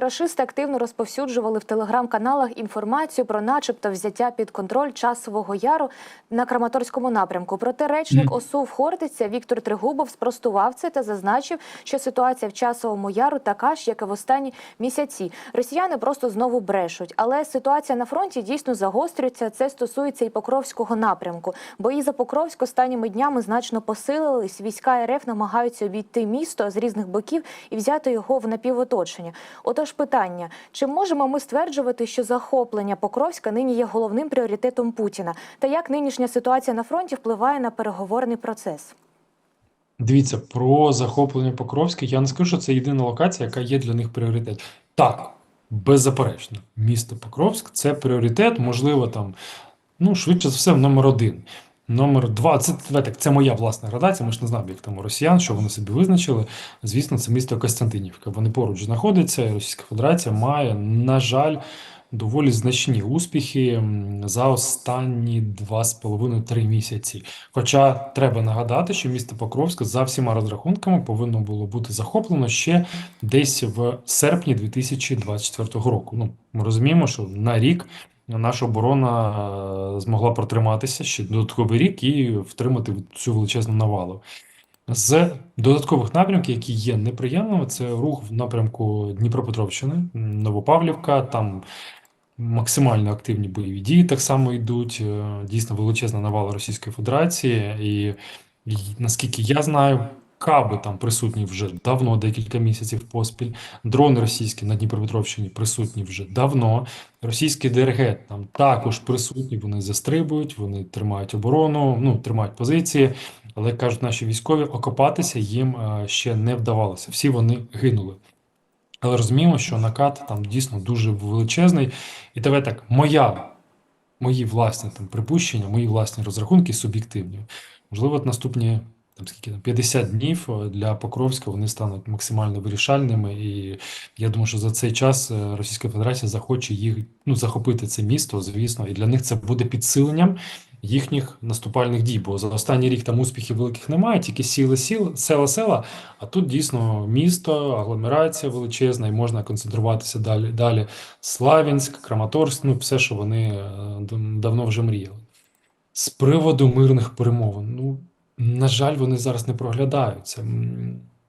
Рашисти активно розповсюджували в телеграм-каналах інформацію про, начебто, взяття під контроль часового яру на Краматорському напрямку. Проте речник ОСУ Хортиця Віктор Тригубов спростував це та зазначив, що ситуація в часовому яру така ж, як і в останні місяці. Росіяни просто знову брешуть. Але ситуація на фронті дійсно загострюється. Це стосується і Покровського напрямку. Бої за Покровськ останніми днями значно посилились. Війська РФ намагаються обійти місто з різних боків і взяти його в напівоточення. Отож, питання: чи можемо ми стверджувати, що захоплення Покровська нині є головним пріоритетом Путіна? Та як нинішня ситуація на фронті впливає на переговорний процес? Дивіться, про захоплення Покровська, я не скажу, що це єдина локація, яка є для них пріоритет. Так, беззаперечно, місто Покровськ це пріоритет, можливо, там, ну, швидше за все, номер один. Номер два, це, так, це моя власна градація, ми ж не знаємо, як там у росіян, що вони собі визначили. Звісно, це місто Костянтинівка. Вони поруч знаходяться, Російська Федерація має, на жаль, доволі значні успіхи за останні два з половиною три місяці. Хоча треба нагадати, що місто Покровськ за всіма розрахунками повинно було бути захоплено ще десь в серпні 2024 року. Ну, ми розуміємо, що на рік наша оборона е, змогла протриматися ще додатковий рік і втримати цю величезну навалу. З додаткових напрямків, які є неприємними, це рух в напрямку Дніпропетровщини, Новопавлівка, там максимально активні бойові дії так само йдуть. е, Дійсно величезна навала Російської Федерації, і, і наскільки я знаю, каби там присутні вже давно, декілька місяців поспіль. Дрони російські на Дніпропетровщині присутні вже давно. Російські ДРГ там також присутні, вони застрибують, вони тримають оборону, ну тримають позиції. Але кажуть наші військові, окопатися їм е, ще не вдавалося. Всі вони гинули. Але розуміємо, що накат там дійсно дуже величезний. І давай так, моя, мої власні там припущення, мої власні розрахунки суб'єктивні. Можливо, наступні там скільки там 50 днів е, для Покровська вони стануть максимально вирішальними. І я думаю, що за цей час е, Російська Федерація захоче їх ну, захопити це місто, звісно, і для них це буде підсиленням їхніх наступальних дій. Бо за останній рік там успіхів великих немає, тільки сіли сіл, села села. А тут дійсно місто, агломерація величезна, і можна концентруватися далі. Далі Славянськ, Краматорськ, ну все, що вони е, давно вже мріяли. З приводу мирних перемовин, ну на жаль, вони зараз не проглядаються.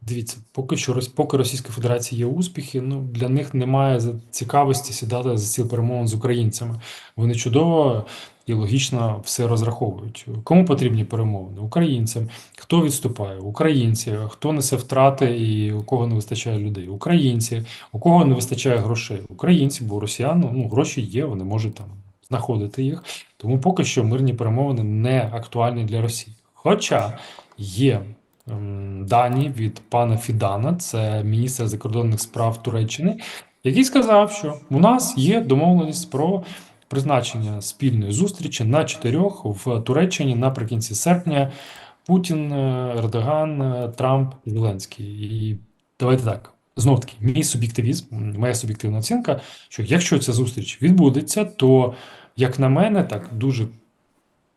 Дивіться, поки що поки Російська Федерація є успіхи, ну для них немає цікавості сідати за стіл перемовин з українцями. Вони чудово і логічно все розраховують. Кому потрібні перемовини? Українцям. Хто відступає? Українці. Хто несе втрати і у кого не вистачає людей? Українці. У кого не вистачає грошей? Українці, бо росіян ну, гроші є, вони можуть там знаходити їх. Тому поки що мирні перемовини не актуальні для Росії. Хоча є ем, дані від пана Фідана, це міністр закордонних справ Туреччини, який сказав, що у нас є домовленість про призначення спільної зустрічі на чотирьох в Туреччині наприкінці серпня. Путін, е, Ердоган, е, Трамп Зеленський. І давайте так. Знов таки, мій суб'єктивізм, моя суб'єктивна оцінка, що якщо ця зустріч відбудеться, то, як на мене, так дуже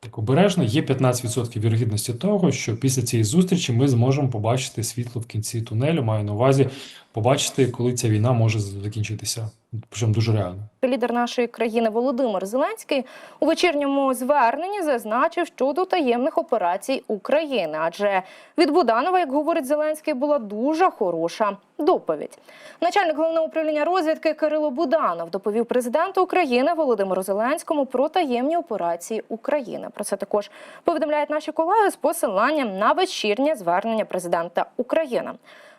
так обережно, є 15% вірогідності того, що після цієї зустрічі ми зможемо побачити світло в кінці тунелю. Маю на увазі побачити, коли ця війна може закінчитися. Причому дуже реально. Лідер нашої країни Володимир Зеленський у вечірньому зверненні зазначив щодо таємних операцій України, адже від Буданова, як говорить Зеленський, була дуже хороша доповідь. Начальник головного управління розвідки Кирило Буданов доповів президенту України Володимиру Зеленському про таємні операції України. Про це також повідомляють наші колеги з посиланням на вечірнє звернення президента України.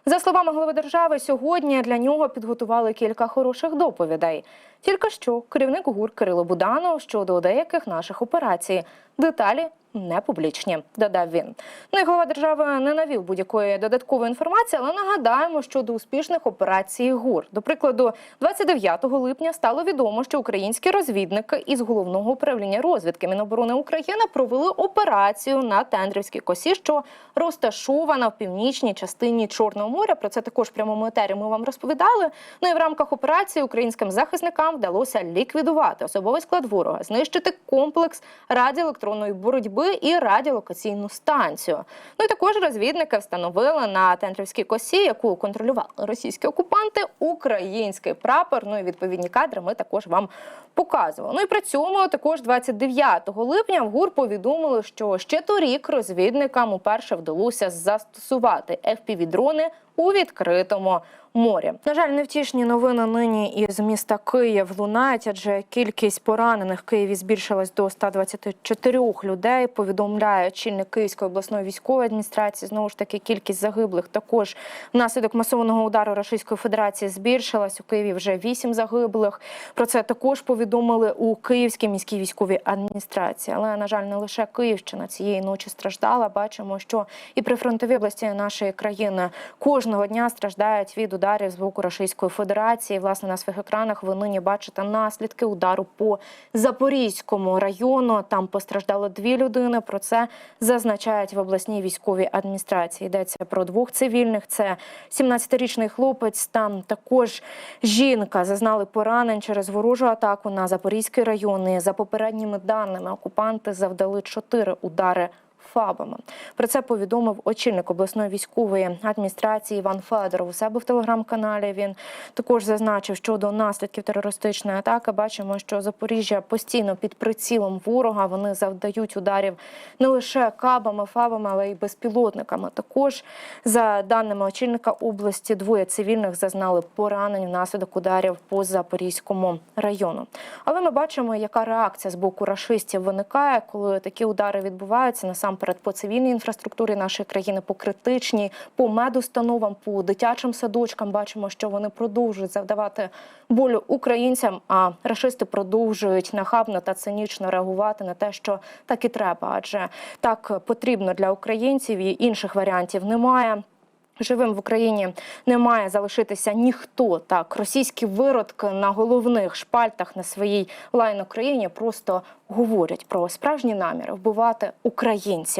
За словами голови держави, сьогодні для нього підготували кілька хороших доповідей. Тільки що керівник ГУР Кирило Буданов щодо деяких наших операцій. Деталі не публічні, додав він. Ну і голова держави не навів будь-якої додаткової інформації, але нагадаємо щодо успішних операцій ГУР. До прикладу, 29 липня стало відомо, що українські розвідники із головного управління розвідки Міноборони України провели операцію на Тендрівській косі, що розташована в північній частині Чорного моря. Про це також в прямому етері ми вам розповідали. Ну і в рамках операції українським захисникам вдалося ліквідувати особовий склад ворога, знищити комплекс радіоелектронної боротьби штаби і радіолокаційну станцію. Ну і також розвідники встановили на Тентрівській косі, яку контролювали російські окупанти, український прапор. Ну і відповідні кадри ми також вам показували. Ну і при цьому також 29 липня в ГУР повідомили, що ще торік розвідникам уперше вдалося застосувати FPV-дрони у відкритому морі. На жаль, невтішні новини нині із міста Київ лунають, адже кількість поранених в Києві збільшилась до 124 людей. Повідомляє очільник Київської обласної військової адміністрації. Знову ж таки, кількість загиблих також внаслідок масованого удару Російської Федерації збільшилась. У Києві вже 8 загиблих. Про це також повідомили у Київській міській військовій адміністрації. Але на жаль, не лише Київщина цієї ночі страждала. Бачимо, що і прифронтові області нашої країни кожного дня страждають від ударів з боку Російської Федерації. Власне, на своїх екранах ви нині бачите наслідки удару по Запорізькому району. Там постраждало дві людини. Про це зазначають в обласній військовій адміністрації. Йдеться про двох цивільних. Це 17-річний хлопець. Там також жінка зазнали поранень через ворожу атаку на Запорізький район. І за попередніми даними окупанти завдали чотири удари. ФАБами про це повідомив очільник обласної військової адміністрації Іван Федоров у себе в телеграм-каналі. Він також зазначив щодо наслідків терористичної атаки. Бачимо, що Запоріжжя постійно під прицілом ворога. Вони завдають ударів не лише кабами, фабами, але й безпілотниками. Також за даними очільника області, двоє цивільних зазнали поранень внаслідок ударів по Запорізькому району. Але ми бачимо, яка реакція з боку рашистів виникає, коли такі удари відбуваються насамперед по цивільній інфраструктурі нашої країни, по критичній, по медустановам, по дитячим садочкам. Бачимо, що вони продовжують завдавати болю українцям. А рашисти продовжують нахабно та цинічно реагувати на те, що так і треба, адже так потрібно для українців і інших варіантів немає. Живим в Україні не має залишитися ніхто. Так, російські виродки на головних шпальтах на своїй лайн Україні просто говорять про справжні наміри вбивати українців.